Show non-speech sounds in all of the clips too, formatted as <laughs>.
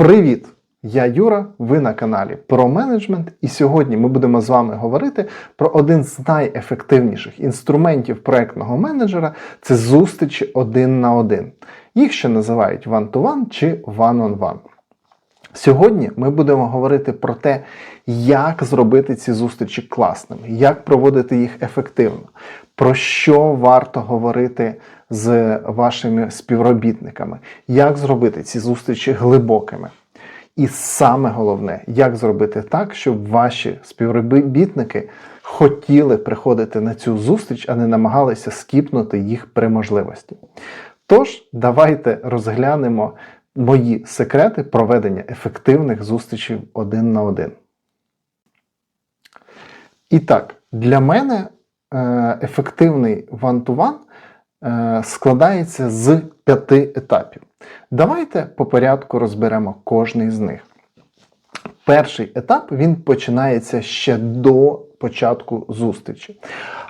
Привіт! Я Юра, ви на каналі про менеджмент, і сьогодні ми будемо з вами говорити про один з найефективніших інструментів проектного менеджера це зустрічі один на один. Їх ще називають one-to-one чи one-on-one. Сьогодні ми будемо говорити про те, як зробити ці зустрічі класними, як проводити їх ефективно, про що варто говорити з вашими співробітниками, як зробити ці зустрічі глибокими. І саме головне, як зробити так, щоб ваші співробітники хотіли приходити на цю зустріч, а не намагалися скіпнути їх при можливості. Тож, давайте розглянемо мої секрети проведення ефективних зустрічей один на один. І так, для мене е, ефективний one-to-one е, складається з п'яти етапів. Давайте по порядку розберемо кожний з них. Перший етап він починається ще до початку зустрічі.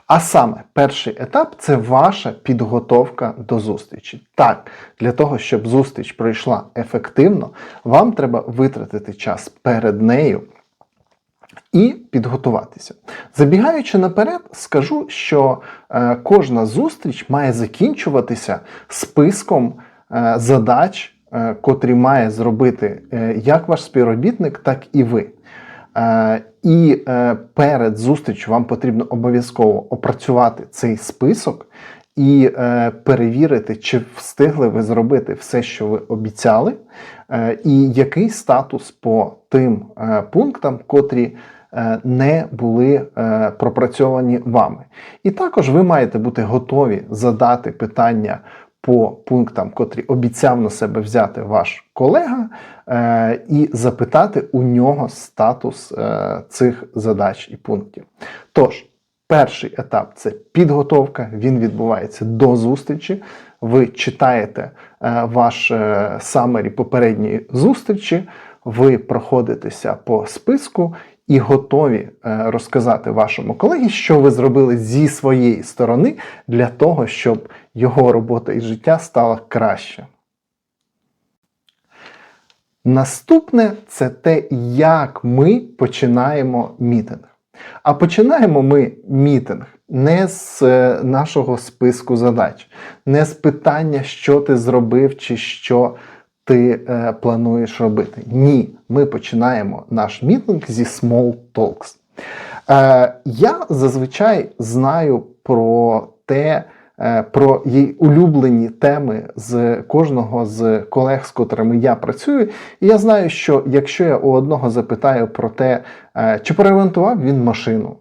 А саме, перший етап це ваша підготовка до зустрічі. Так, для того, щоб зустріч пройшла ефективно, вам треба витратити час перед нею і підготуватися. Забігаючи наперед, скажу, що е, кожна зустріч має закінчуватися списком е, задач, е, котрі має зробити як ваш співробітник, так і ви. І перед зустрічю вам потрібно обов'язково опрацювати цей список і перевірити, чи встигли ви зробити все, що ви обіцяли, і який статус по тим е, пунктам, котрі е, не були е, пропрацьовані вами. І також ви маєте бути готові задати питання по пунктам, котрі обіцяв на себе взяти ваш колега, е, і запитати у нього статус е, цих задач і пунктів. Тож, перший етап це підготовка, він відбувається до зустрічі. Ви читаєте е, ваш е, самері попередньої зустрічі, ви проходитеся по списку і готові е, розказати вашому колегі, що ви зробили зі своєї сторони для того, щоб його робота і життя стало краще. Наступне це те, як ми починаємо мітинг. А починаємо ми мітинг не з е, нашого списку задач, не з питання, що ти зробив чи що ти е, плануєш робити. Ні, ми починаємо наш мітинг зі small talks. Е, я зазвичай знаю про те, про її улюблені теми з кожного з колег, з котрими я працюю. І я знаю, що якщо я у одного запитаю про те, е, чи поремонтував він машину.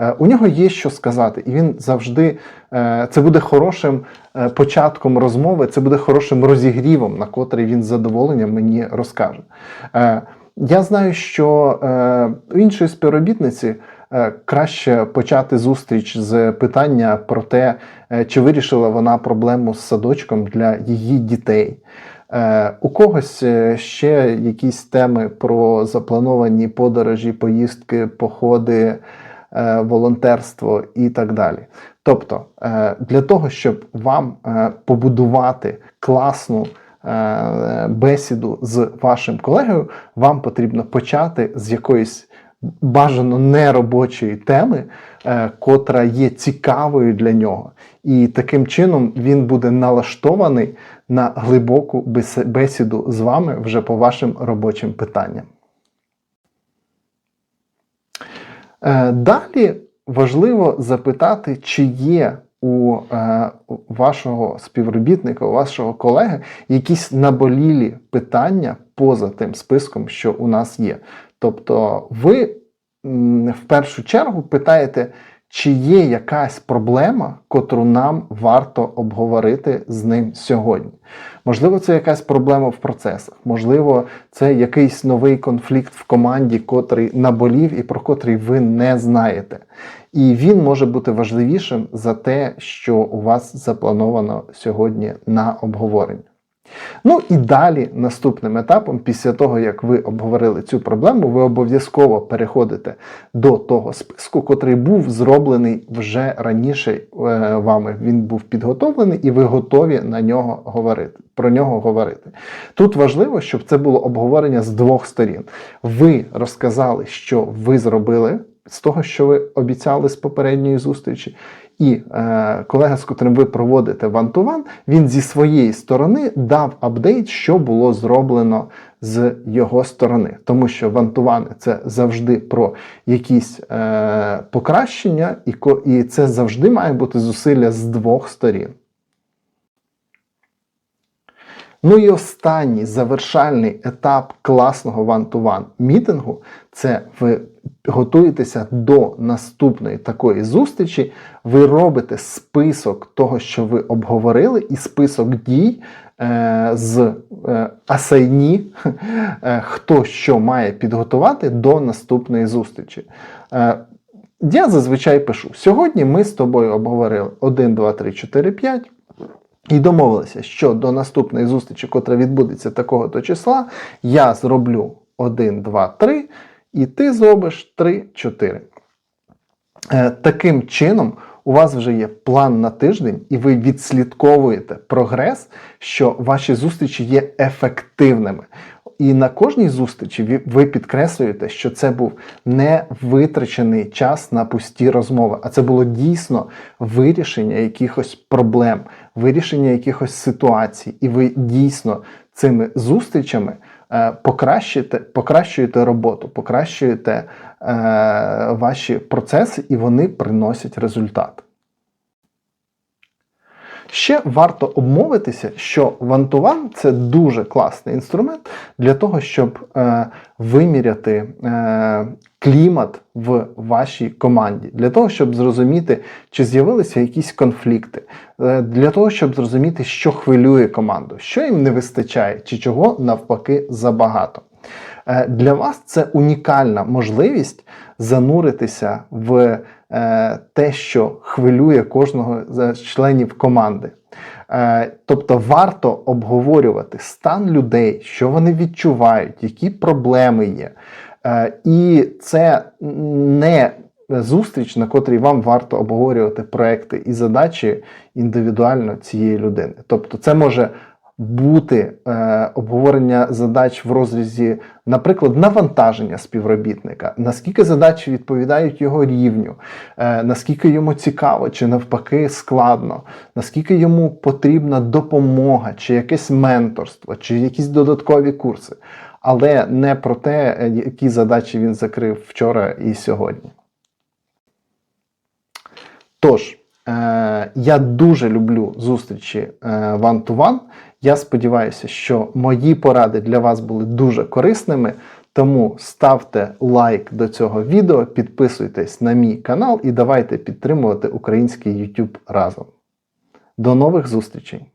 Е, У нього є що сказати, і він завжди е, це буде хорошим е, початком розмови, це буде хорошим розігрівом, на котрий він з задоволенням мені розкаже. Е, Я знаю, що е, у іншої співробітниці е, краще почати зустріч з питання про те, е, чи вирішила вона проблему з садочком для її дітей. Е, У когось е, ще якісь теми про заплановані подорожі, поїздки, походи, е, волонтерство і так далі. Тобто, е, для того, щоб вам е, побудувати класну е, бесіду з вашим колегою, вам потрібно почати з якоїсь бажано неробочої теми, е, котра є цікавою для нього. І таким чином він буде налаштований на глибоку бесіду з вами вже по вашим робочим питанням. Е, Далі важливо запитати, чи є е, у вашого співробітника, у вашого колеги якісь наболілі питання поза тим списком, що у нас є. Тобто, ви в першу чергу питаєте, чи є якась проблема, котру нам варто обговорити з ним сьогодні. Можливо, це якась проблема в процесах, можливо, це якийсь новий конфлікт в команді, котрий наболів і про котрий ви не знаєте. І він може бути важливішим за те, що у вас заплановано сьогодні на обговорення. Ну і далі, наступним етапом, після того, як ви обговорили цю проблему, ви обов'язково переходите до того списку, котрий був зроблений вже раніше е, вами. Він був підготовлений, і ви готові на нього говорити. Про нього говорити. Тут важливо, щоб це було обговорення з двох сторін. Ви розказали, що ви зробили з того, що ви обіцяли з попередньої зустрічі. І е, колега, з котрим ви проводите вантуван, він зі своєї сторони дав апдейт, що було зроблено з його сторони. Тому що вантувани це завжди про якісь е, покращення, і, і це завжди має бути зусилля з двох сторін. Ну і останній завершальний етап класного one-to-one мітингу це ви готуєтеся до наступної такої зустрічі, ви робите список того, що ви обговорили, і список дій е, з е, асайні, <laughs> е, хто що має підготувати до наступної зустрічі. Е, я зазвичай пишу: сьогодні ми з тобою обговорили 1, 2, 3, 4, 5. І домовилися, що до наступної зустрічі, котра відбудеться такого то числа, я зроблю 1, 2, 3, і ти зробиш 3, 4. Е, Таким чином, у вас вже є план на тиждень, і ви відслідковуєте прогрес, що ваші зустрічі є ефективними. І на кожній зустрічі ви- підкреслюєте, що це був не витрачений час на пусті розмови, а це було дійсно вирішення якихось проблем, вирішення якихось ситуацій. І ви дійсно цими зустрічами покращуєте, покращуєте роботу, покращуєте е, ваші процеси, і вони приносять результат. Ще варто обмовитися, що вантуван це дуже класний інструмент для того, щоб е, виміряти е, клімат в вашій команді, для того, щоб зрозуміти, чи з'явилися якісь конфлікти, е, для того, щоб зрозуміти, що хвилює команду, що їм не вистачає, чи чого навпаки забагато. Е, Для вас це унікальна можливість зануритися в те, що хвилює кожного з членів команди. Е, Тобто варто обговорювати стан людей, що вони відчувають, які проблеми є. Е, І це не зустріч, на котрій вам варто обговорювати проекти і задачі індивідуально цієї людини. Тобто, це може бути е, обговорення задач в розрізі, наприклад, навантаження співробітника, наскільки задачі відповідають його рівню, е, наскільки йому цікаво, чи навпаки складно, наскільки йому потрібна допомога, чи якесь менторство, чи якісь додаткові курси, але не про те, е, які задачі він закрив вчора і сьогодні. Тож, е, я дуже люблю зустрічі е, one-to-one. Я сподіваюся, що мої поради для вас були дуже корисними. Тому ставте лайк до цього відео, підписуйтесь на мій канал і давайте підтримувати український YouTube разом. До нових зустрічей!